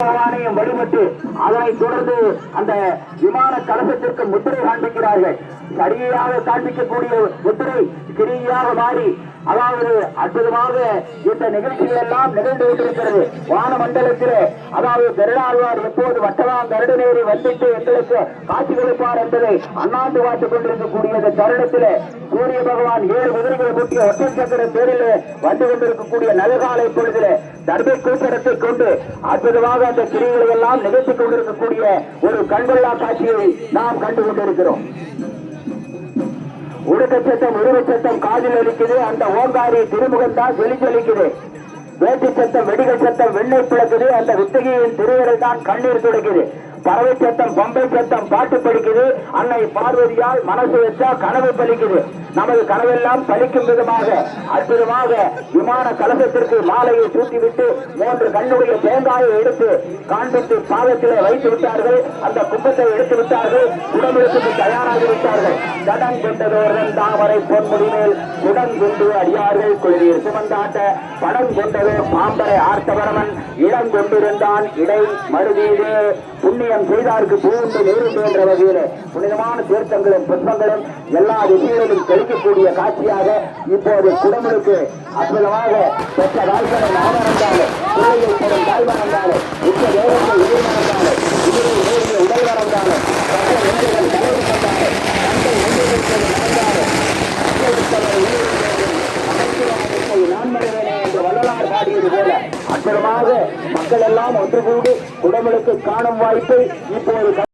ஆணையம் வழிபட்டு அதனைத் தொடர்ந்து அந்த விமான கலசத்திற்கு முத்திரை காண்பிக்கிறார்கள். சரியாக காண்பிக்கக்கூடிய முத்திரை கிரியாக மாறி அதாவது அற்புதமாக இந்த நிகழ்ச்சிகள் எல்லாம் நிகழ்ந்து கொண்டிருக்கிறது. வானமண்டலத்திலே அதாவது பெருநாள்வார் எப்போது வட்டவாம் கருடநேரி வந்துட்டு எங்களுக்கு காட்சி கொடுப்பார் என்பதை அண்ணாந்து பார்த்துக் கொண்டிருக்கக்கூடிய இந்த தருணத்திலே சூரிய பகவான் ஏழு குதிரைகளை முக்கிய ஒற்றை சக்கர தேரிலே வந்து கொண்டிருக்கக்கூடிய நல்காலை பொழுதிலே தர்மை கூட்டத்தை கொண்டு அற்புதமாக அந்த கிரிகளை எல்லாம் நிகழ்த்தி கொண்டிருக்கக்கூடிய ஒரு கண்கொள்ளா காட்சியை நாம் கண்டு கொண்டிருக்கிறோம். உடுக்க சத்தம் உருவ சத்தம் காதில் அளிக்குது அந்த ஓங்காரி திருமுகம் தான் வெளிச்சலிக்குது வேட்டி சத்தம் வெடிகள் சத்தம் வெண்ணை பிளக்குது. அந்த வித்தகியின் திருவரை தான் கண்ணீர் துடைக்குது. பறவை சத்தம் பொம்பை சத்தம் பாட்டு பலிக்குது அன்னை பார்வதியால் மனசு வச்சா கனவு பலிக்குது. நமது கனவெல்லாம் பலிக்கும் விதமாக அற்புதமாக விமான கலசத்திற்கு மாலையை சூட்டிவிட்டு மூன்று கண்ணுடைய தேங்காயை எடுத்து காண்பித்து பாதத்திலே வைத்து விட்டார்கள். அந்த கும்பத்தை எடுத்து விட்டார்கள். குடமிழத்துக்கு தயாராகி விட்டார்கள். கடன் கொண்டதோரன் தாமரை பொன்முடி மேல் குடன் கொண்டு அடியார்கள் குளிர் சுமந்தாட்ட படம் கொண்டது பாம்பரை ஆர்த்தவரமன். இடம் கொண்டிருந்தான் இடை மருதீது புண்ணியம் செய்தாருக்கு பூண்டு நேருண்டு என்ற வகையில் புனிதமான தீர்த்தங்களும் புஷ்பங்களும் எல்லா திசைகளிலும் தெளிக்கக்கூடிய காட்சியாக இப்போது குடமுழுக்கு அற்புதமாக பெற்ற வாழ்க்கை நாமறந்தாலே என்று பாடியது போல அற்புதமாக மக்கள் எல்லாம் ஒன்று கூடி உடம்புக்கு காணும் வாய்ப்பை இப்போது